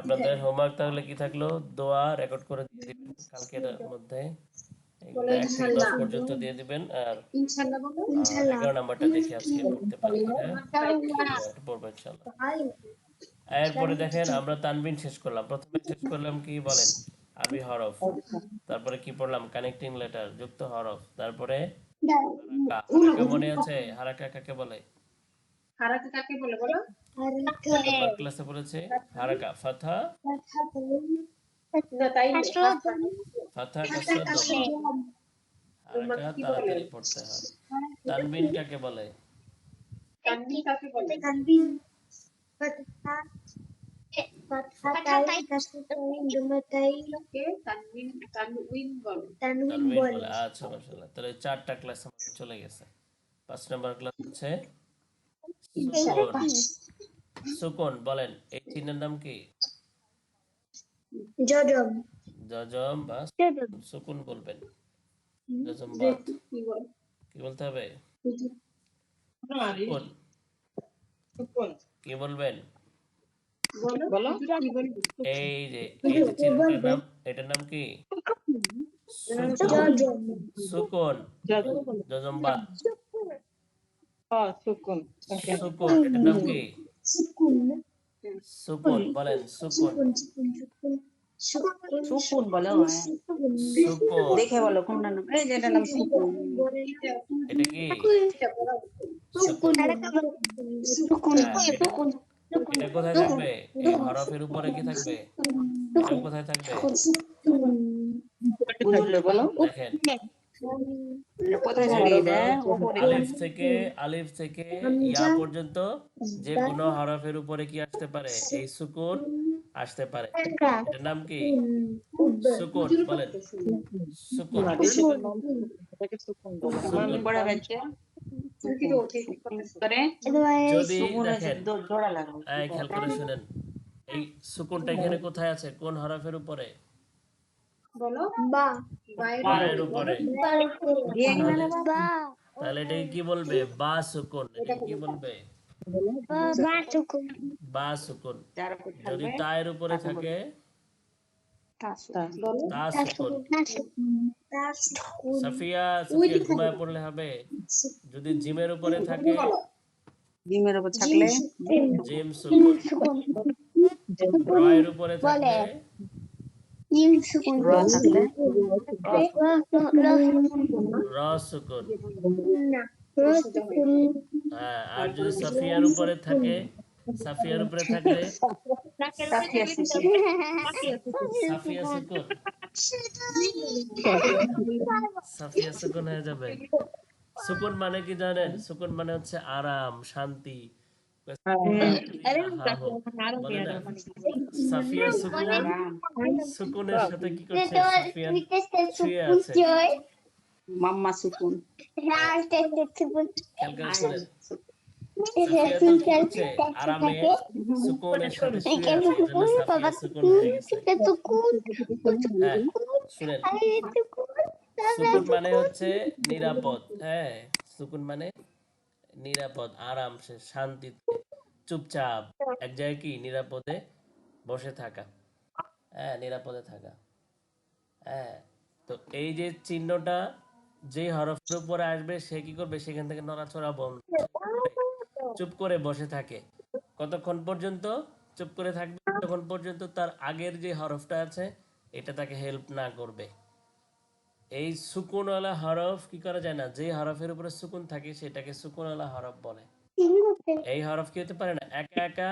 আপনাদের হোমওয়ার্ক তাহলে কি থাকল? দোয়া রেকর্ড করে দিবেন কালকের মধ্যে। পর্যন্ত দিয়ে দিবেন। আর এগারো নাম্বারটা দেখে আজকে পড়তে হ্যাঁ? ইনশাল্লাহ। এরপরে দেখেন আমরা তানবিন শেষ করলাম। প্রথমে শেষ করলাম কি বলেন? আরবি হরফ। তারপরে কি পড়লাম? কানেক্টিং লেটার যুক্ত হরফ। তারপরে মনে আছে হারাকা কাকে বলে? হারাকে কাকে বলে বলো? ক্লাসে পড়েছে। হারাকা ফাথা না তাই ফাথা হারাকা তাড়াতাড়ি পড়তে হয়। তানবিন কাকে বলে? তানবিন কাকে বলে? তানবিন তানউইন বলে। তানবিন বলে। আচ্ছা মাশাআল্লাহ। তাহলে চারটা ক্লাস চলে গেছে। পাঁচ নাম্বার ক্লাস হচ্ছে সুকুন বলেন এই চিহ্নের নাম কি? জজম। জজম বা সুকুন বলবেন। জজম বা কি বলতে হবে? সুকুন। কি বলবেন? এই যে এই চিহ্নটার নাম এটার নাম কি? সুকুন। জজম। বা সুকুন সুকুন এটার নাম কি? সুকুন সুকুন বলেন সুকুন সুকুন। সুকুন বলো হ্যাঁ। সুকুন সুকুন। দেখে বলো কোনটা নাম? এই যেটা নাম সুকুন এটা কি? সুকুন সুকুন হ্যাঁ, সুকুন এটা কোথায় থাকবে? এই হরফের উপরে কি থাকবে? কোথায় থাকবে? বলো। দেখেন। আলিফ থেকে আলিফ থেকে ইয়া পর্যন্ত যে কোনো হরফের উপরে কি আসতে পারে এই সুকুন আসতে পারে এটার নাম কি সুকুন বলেন সুকুন যদি দেখেন খেয়াল করে শুনেন এই সুকুনটা এখানে কোথায় আছে কোন হরফের উপরে বলো? বা। উপরে। তাহলে এটাকে কি বলবে? বা সুকুন। এটাকে কি বলবে? বা সুকুন। বা সুকুন। যদি তায়ের উপরে থাকে? বলো। তা সুকুন। তা সুকুন। সাফিয়া সাফিয়া ঘুমায় পড়লে হবে। যদি জিমের উপরে থাকে? ডিমের উপর থাকলে? জিম সুকুন। সুকুন। রয়ের উপরে থাকলে? আর যদি সাফিয়ার উপরে থাকে সাফিয়ার উপরে থাকলে? সাফিয়া সুকুন সাফিয়া সুকুন হয়ে যাবে। সুকুন মানে কি জানেন? সুকুন মানে হচ্ছে আরাম শান্তি? সাফিয়া সুকুনের সাথে কি করছে সাফিয়া আছে। মাম্মা সুকুন আরামে সুকুনের সাথে হয়ে সুকুন মানে হচ্ছে নিরাপদ। হ্যাঁ সুকুন মানে নিরাপদ আরাম সে শান্তিতে চুপচাপ এক জায়গায় কি নিরাপদে বসে থাকা? হ্যাঁ নিরাপদে থাকা। হ্যাঁ তো এই যে চিহ্নটা যে হরফের উপরে আসবে সে কি করবে? সেখান থেকে নড়াচড়া বন্ধ চুপ করে বসে থাকে। কতক্ষণ পর্যন্ত চুপ করে থাকবে? তখন পর্যন্ত তার আগের যে হরফটা আছে এটা তাকে হেল্প না করবে। এই সুকুনওয়ালা হরফ কি করা যায় না? যে হরফের উপরে সুকুন থাকে সেটাকে সুকুনওয়ালা হরফ বলে। এই হরফ কি হতে পারে না একা একা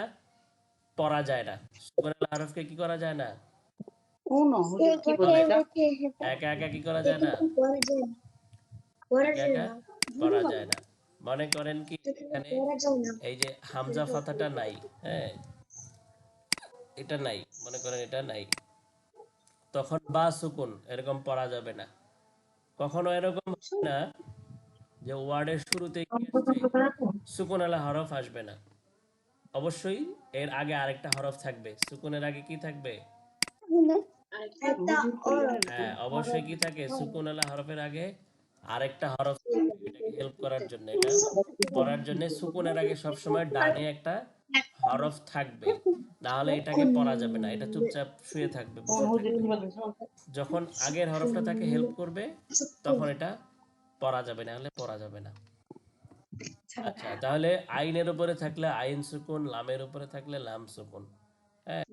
পড়া যায় না। সুকুনওয়ালা হরফকে কি করা যায় না? একা একা কি করা যায় না? করা যায় না। মনে করেন কি এখানে এই যে হামজা ফাতাটা নাই হ্যাঁ? এটা নাই মনে করেন এটা নাই। তখন বা সুকুন এরকম পড়া যাবে না। কখনো এরকম না যে ওয়ার্ডের শুরুতে কি সুকুন আলা হরফ আসবে না। অবশ্যই এর আগে আরেকটা হরফ থাকবে। সুকুনের আগে কি থাকবে? হ্যাঁ অবশ্যই কি থাকে? সুকুন আলা হরফের আগে আরেকটা হরফ হেল্প করার জন্য এটা। পড়ার জন্য সুকুনের আগে সবসময় ডানে একটা হরফ থাকবে। না হলে এটাকে পড়া যাবে না। এটা চুপচাপ শুয়ে থাকবে যখন আগের হরফটা তাকে হেল্প করবে তখন এটা পড়া যাবে না হলে পড়া যাবে না। আচ্ছা। তাহলে আইনের উপরে থাকলে আইন সুকুন লামের উপরে থাকলে লাম সুকুন হ্যাঁ?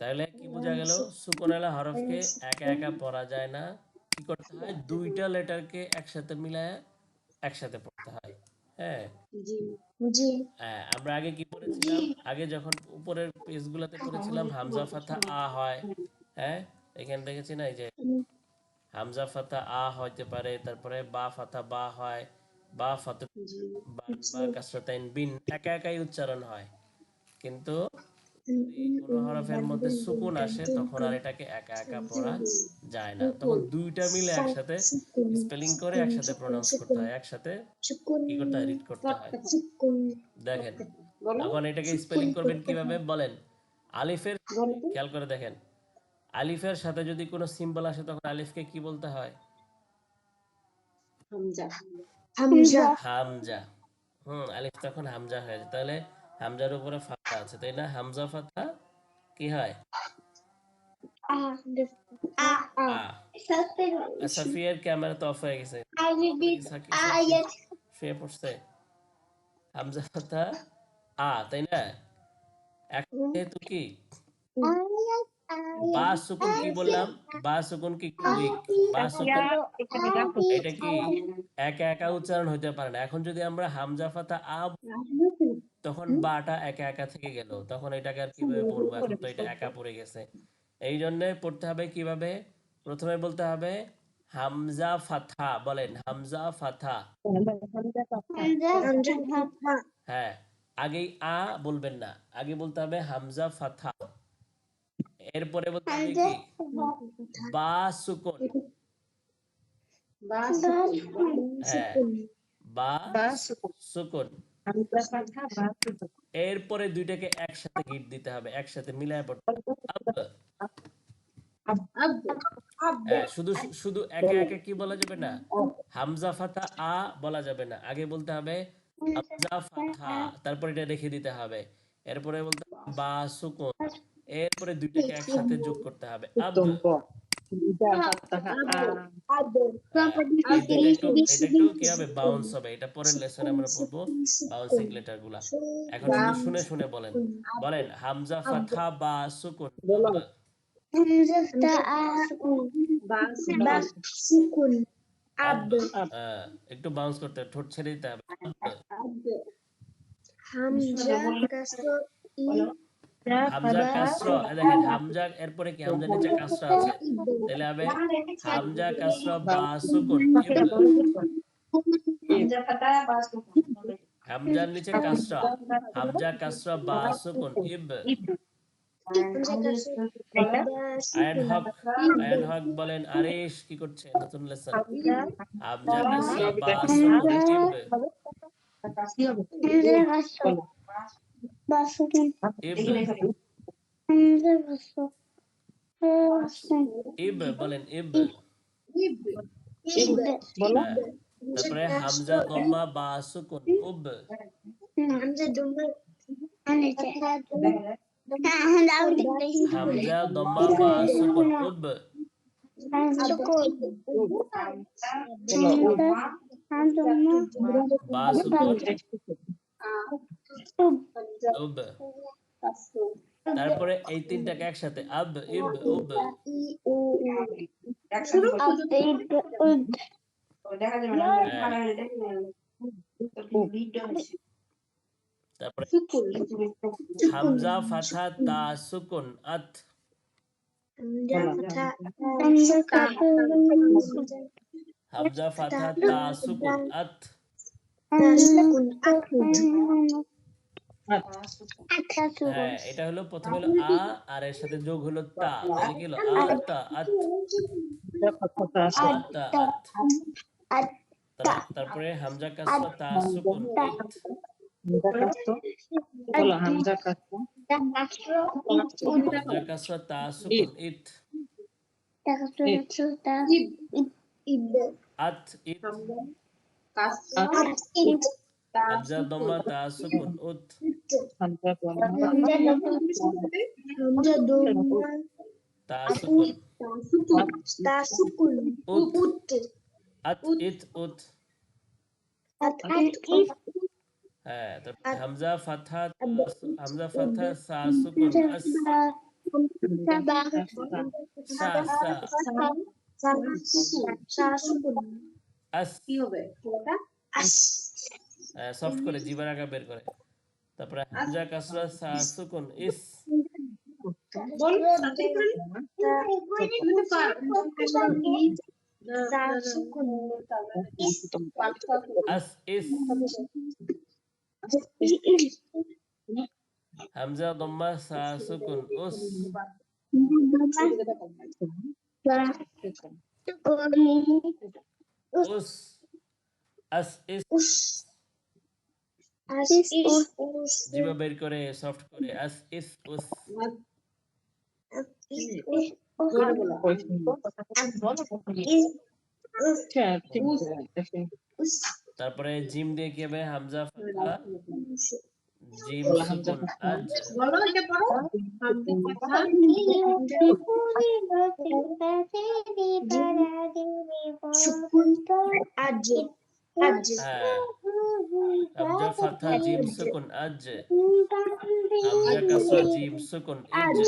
তাহলে কি বোঝা গেল? সুকুনালা হরফকে একা একা পড়া যায় না। কি করতে হয়? দুইটা লেটারকে একসাথে মিলায় একসাথে পড়তে হয় হ্যাঁ? জি জি। হ্যাঁ, আমরা আগে কি পড়েছিলাম? আগে যখন উপরের পেজগুলোতে পড়েছিলাম হামজা ফাথা আ হয় হ্যাঁ? এখানে দেখেছি না এই যে হামজা ফাথা আ হইতে পারে তারপরে বা ফাথা বা হয় বা ফাথা বা কাসরাতাইন বিন একা একাই উচ্চারণ হয়। কিন্তু কোনো হরফের মধ্যে সুকুন আসে তখন আর এটাকে একা একা পড়া যায় না। তখন দুইটা মিলে একসাথে স্পেলিং করে একসাথে প্রনাউন্স করতে হয়। একসাথে কি করতে হয়? রিড করতে হয়। দেখেন এখন এটাকে স্পেলিং করবেন কীভাবে? বলেন। আলিফের খেয়াল করে দেখেন। আলিফের সাথে যদি কোনো সিম্বল আসে তখন আলিফকে কি বলতে হয়? হামজা। হামজা। হামজা। হুম আলিফ তখন হামজা হয়ে যায়। তাহলে হামজার উপরে ফাতা আছে তাই না? হামজা ফাতা? কি হয়? সাফিয়ার ক্যামেরা তো অফ হয়ে গেছে। শুয়ে পড়ছে। হামজা ফাতা? আ তাই না? এখন যেহেতু কি? বা সুকুন কি বললাম? বা সুকুন কি কুইক? বা সুকুন এটা কি একা একা উচ্চারণ হইতে পারে না। এখন যদি আমরা হামজা ফাতা আ তখন বাটা একা একা থেকে গেল। তখন এটাকে আর কীভাবে পড়ব? এখন তো এটা একা পড়ে গেছে। এই জন্য পড়তে হবে কীভাবে? প্রথমে বলতে হবে হামজা ফাথা বলেন হামজা ফাথা হামজা হ্যাঁ আগেই আ বলবেন না। আগে বলতে হবে হামজা ফাথা এরপরে বলতে হবে কি? বা সুকুন বা সুকুন এরপরে দুইটাকে একসাথে গিট দিতে হবে একসাথে মিলায় পড়তে। হ্যাঁ, শুধু শুধু একা একা কি বলা যাবে না? হামজা ফাতা আ বলা যাবে না। আগে বলতে হবে হামজা ফাথা তারপর এটা রেখে দিতে হবে। এরপরে বলতে হবে বা সুকুন এরপরে দুইটাকে একসাথে যোগ করতে হবে। হ্যাঁ, কি হবে বাউন্স হবে? এটা পরের লেসনে আমরা পড়ব বাউন্সিং লেটারগুলা। এখন শুনে শুনে বলেন। বলেন হামজা ফাথা বা সুকুন। আব। হামজা তা আসকুন বা বা সুকুন। আব একটু বাউন্স করতে হবে, ঠোঁট ছেড়ে দিতে হবে। হামজা কাসর ই হামজা কাসরা দেখেন হামজা এরপরে কি? হামজা নিচে কাসরা আছে। তাহলে হবে হামজা কাসরা বা সুকুন হামজার নিচে কাসরা। হামজা কাসরা বা সুকুন ইব। হামজা হক আয়ন হক বলেন আরেশ কি করছে? নতুন লেসন। হামজা কাসরা বা সুকুন ইব। হামজা কাসর বা সুকুন ইব হামজা কাসর ইব বলেন ইব ইব হ্যাঁ। তারপরে হামজা দম্মা বা সুকুন উব হামজা দুম্বা আনেছে হামজা আউট হামজা দম্মা বা সুকুন উব তারপরে এই তিনটাকে একসাথে আব ইব উব তারপরে হামজা ফাথা তা সুকুন আত। হামজা ফাথা তা সুকুন আত। সুকুন হ্যাঁ এটা হলো প্রথমে হলো আ আর এর সাথে যোগ হলো তা। তাহলে কি হলো? আ তা আত। তা তারপরে হামজা কাসরা তা সুকুন হামজা কাসরা তা সুকুন ইত। আত ইত। হামজা দম্মা তা সুকুন উত হামজা হ্যাঁ তারপরে হামজা ফাথা হামজা ফাথা সা আস সফট করে জিবার আগা বের করে। তারপরে হামজা, কাসরা, সুকুন, ইস। হামজা, দম্মা, সা, সুকুন উস উস আস, ইস। জিবা বের করে সফট করে আস ইস উস তারপরে জিম দিয়ে কি হবে? হামজা ফাথা জিম সুকুন আজ। বলো এটা পড়ো। কথা sukun aj aj হ্যাঁ হামজা ফাথা জিম সুকুন আজ হামজা কাসরা জিম সুকুন ইজ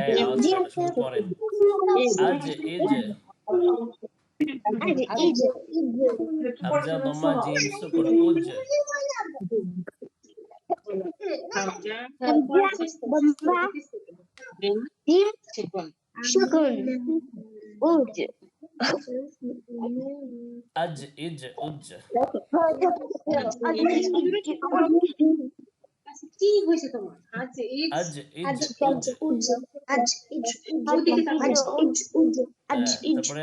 এই আওয়াজ করে শুরু করেন আজ ইজ হামজা দম্মা জিম সুকুন উজ হামজা জিম সুকুন sukun uj আজ ইজ উজ আচ্ছা, কি হয়েছে তোমার আচ্ছা এই আজ ইজ aj উজ uj aj ij aj ij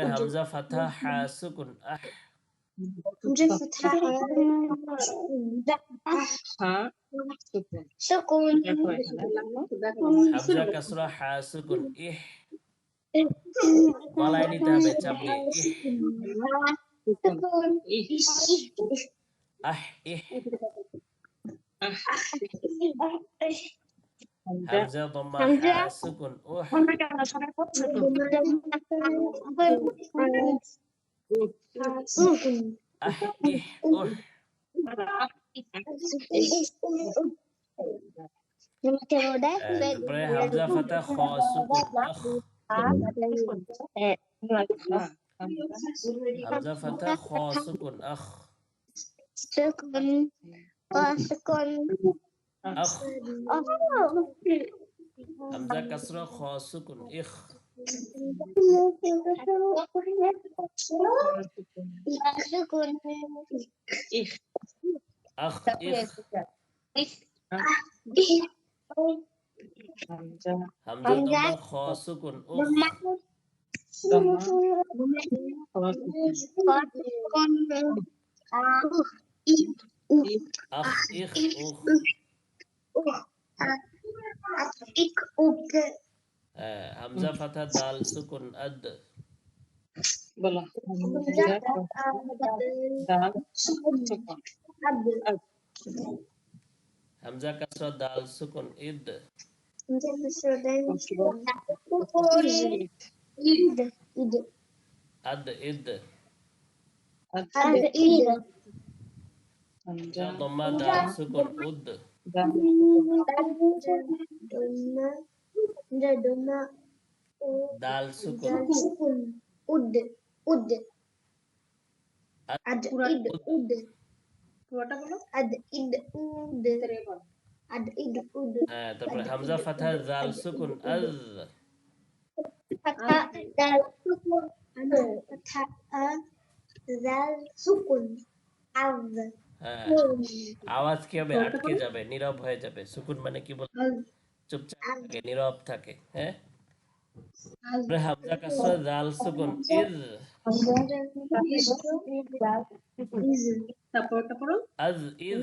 uj aj হ্যাঁ, ij তারপরে হামজা ফাথা হা সুকুন আহ hamza fathah হ্যাঁ সুকুন sukun. দেখো এখানে হামজা কাসরা হা সুকুন ইহ গলায় নিতে হবে চাপ দিয়ে ইহ সুকুন sukun আহ ইহ হামজা হামজা দম্মা হামজা। হা সুকুন উহ sukun আহ ইহ উহ হ্যাঁ, তারপরে হামজা ফাথা খ সুকুন আখ হামজা ফাথা খ সুকুন আখ sukun oh sukun আখ oh হামজা কাসরা খ সুকুন ইখ sukun আখ ইখ হামজা হামজা দম্মা খ সুকুন উখ আখ ইখ উখ ik ook হ্যাঁ, হামজা ফাথা দাল সুকুন আদ বলো হামজা দাল সুকুন হামজা কাসরা দাল সুকুন ইদ id id আদ ইদ ad id হামজা হামজা দম্মা দাল সুকুন উদ দাল dona da dona দাল সুকুন dal sukun ud ud আদ ad id ud পুরোটা বলো ad id ud ভিতরে বলো ad id ud. হ্যাঁ তারপরে হামজা ফাথা জাল সুকুন আজ kata dal sukun kata dal sukun. az হ্যাঁ আওয়াজ কি হবে আটকে যাবে নীরব হয়ে যাবে সুকুন মানে কি বল চুপচাপ থাকে নীরব থাকে হ্যাঁ তারপরে হামজা কাসরা জাল সুকুন ইজ iz. তারপরটা পড়ো আজ is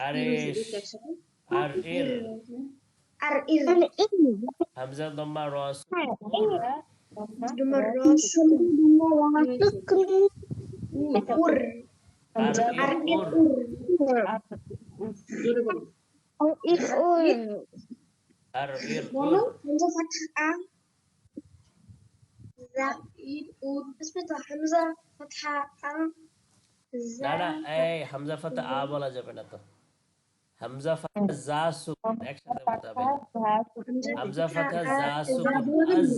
Aris. Aril. Aril. Hamzah Dhamma Rasul. Dhamma Rasul. Ur. Aril Ur. Aril Ur. Aril Ur. Hamzah Hamzah Fathah না না এই আ বলা যাবে না তো। হামজা সুকুন একসাথে বলতে হামজা ফাতা জা সুকুন আজ।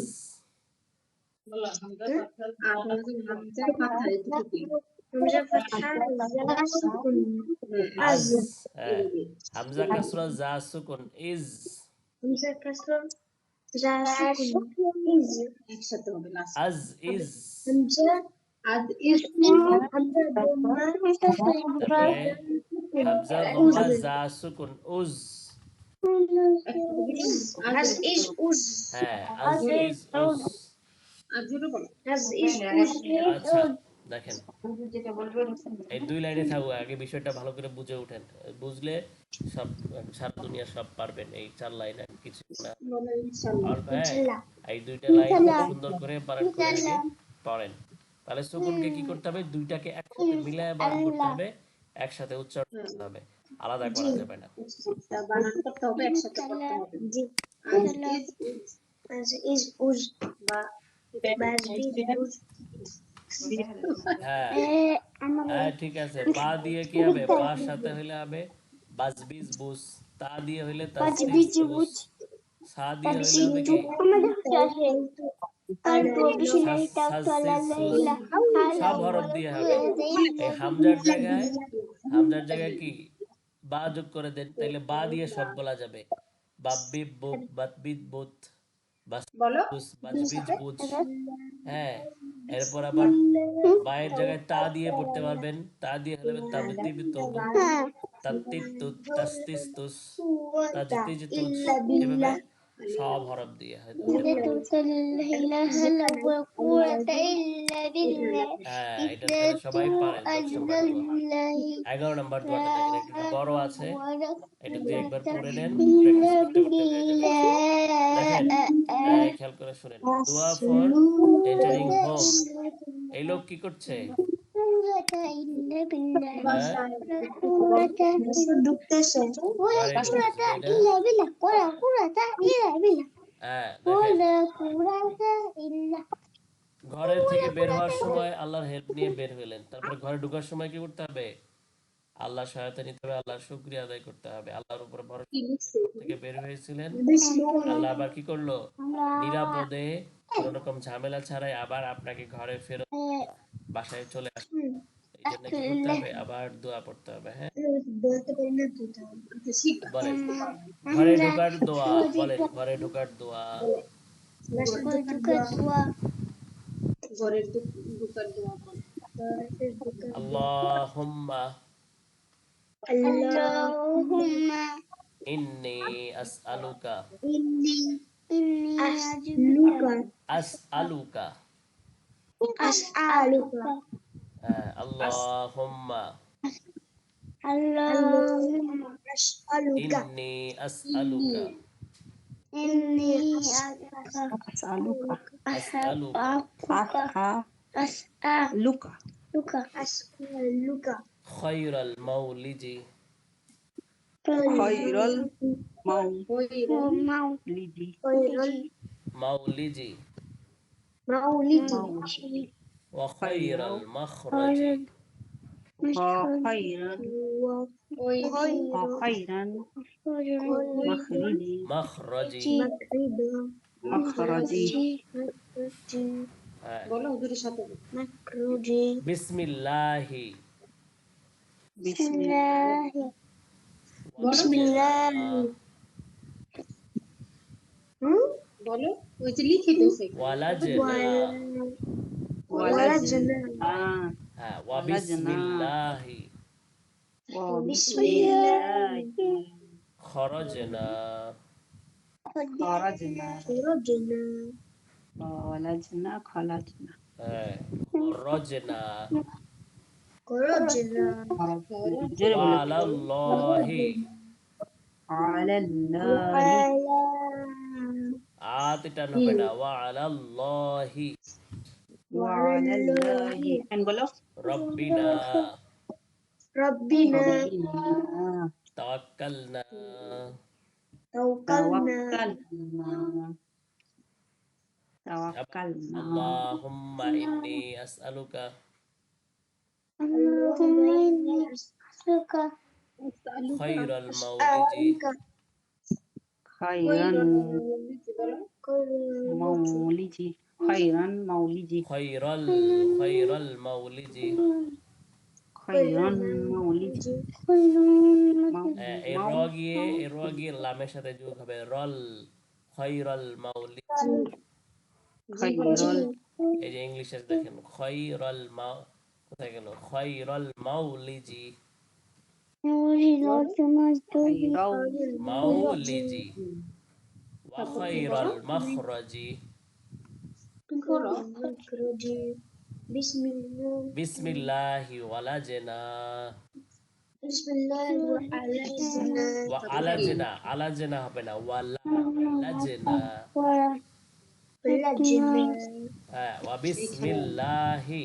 হামজা আজ দেখেন এই দুই লাইনে থাকব আগে বিষয়টা ভালো করে বুঝে উঠেন বুঝলে সব সারা দুনিয়া সব পারবেন এই চার লাইন আর কিছু না আর এই দুইটা লাইন সুন্দর করে পারেন পড়েন তাহলে সুকুনকে কি করতে হবে? দুইটাকে একসাথে মিলায় বানান করতে হবে একসাথে উচ্চারণ করতে হবে। আলাদা করা যাবে না। বানান করতে হবে একসাথে করতে হবে। জি। ইজ উজ হ্যাঁ।, হ্যাঁ ঠিক আছে। পা দিয়ে কি হবে? পার সাথে হলে হবে? বাজবিজ বুস তা দিয়ে হলে দিয়ে হলে সব হরফ দিয়ে হবে। এই হামজার জায়গায় হামজার জায়গায় কি? বা যোগ করে দেন তাহলে বা দিয়ে সব বলা যাবে। বাব্বি বুত বাতবিদ বুত বাস বলো। বুস বাজবিজ বুজ হ্যাঁ এরপর আবার বায়ের জায়গায় তা দিয়ে পড়তে পারবেন। তা দিয়ে হলে তাবতিব তো তাত্তিত তুত তাস্তিস তুস তাজতিজ এভাবে সব হরফ দিয়ে হয় সবাই। এগারো নম্বর বড় আছে। এটা একবার পড়ে নেন খেয়াল করে শুনেন। দোয়া ফর এন্টারিং হোম এই লোক কি করছে? ঘরের থেকে বের হওয়ার সময় আল্লাহর হেল্প নিয়ে বের হলেন। তারপরে ঘরে ঢুকার সময় কি করতে হবে? আল্লাহ সহায়তা নিতে হবে আল্লাহর শুকরিয়া আদায় করতে হবে। আল্লাহর উপর ভরসা থেকে বের হয়েছিলেন? আল্লাহ আবার কি করল? নিরাপদে কোন রকম ঝামেলা ছাড়াই আবার আপনাকে ঘরে ফেরত বাসায় চলে আসবে এই জন্য কি করতে হবে? আবার দোয়া পড়তে হবে হ্যাঁ? বলেন। ঘরে ঢোকার দোয়া বলেন ঘরে ঢোকার দোয়া। ঘরের দু- দুকার দোয়া। বলো আল্লাহুম্মা اللهم إني أسألك. إني إني أسألك. أسألك. أسألك. آه، اللهم. اللهم أسألك. إني أسألك. إني أسألك. أسألك. أسألك. أسألك. أسألك. خير المولد. خير المولد. مولد. مولد. وخير المخرج. وخيرا. وخيرا مخرجي مخرجي آه. مخرجي بسم الله. بسم الله بسم الله বলো ওই যে লিখিতেছে ওয়ালাজনা ওয়ালাজনা হ্যাঁ ওয়া বিসমিল্লাহি বিসমিল্লাহি খরজনা খরাজনা ওয়ালাজনা খলাজনা হ্যাঁ খরজনা জোরে বলো ওয়ালাল্লাহি আলাল্লাহি আত এটা হবে না ওয়ালাল্লাহি ওয়ালাল্লাহি এন্ড বলো রব্বিনা ربنا তাওয়াক্কালনা توكلنا তাওয়াক্কালনা তাওয়াক্কালনা আল্লাহুম্মা ইন্নী আসআলুকা اللهم إني أسألك খায়রাল মাউলিজি খায়রান মাউলিজি খায়রান মাউলিজি খায়রাল খায়রাল মাউলিজি খায়রান মাউলিজি হ্যাঁ, এই র গিয়ে এই র গিয়ে লামের সাথে যোগ হবে রল খয়রাল মাউলি খায়রাল এই যে ইংলিশে দেখেন খয়রাল মাউ কোথায় গেল? খয়রল মাউলিজি। মাউলিজি। ওয়া খয়রল মখরাজি। বিসমিল্লাহি ওয়ালাজনা। আলাজনা আলাজনা হবে না ওয়ালাজনা। হ্যাঁ ওয়া বিসমিল্লাহি।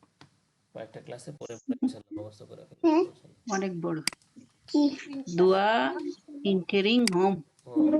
কয়েকটা ক্লাসে পরে পরে ইনশাআল্লাহ মুখস্থ করে ফেলব অনেক বড়। দোয়া ইন্টারিং হোম হুম।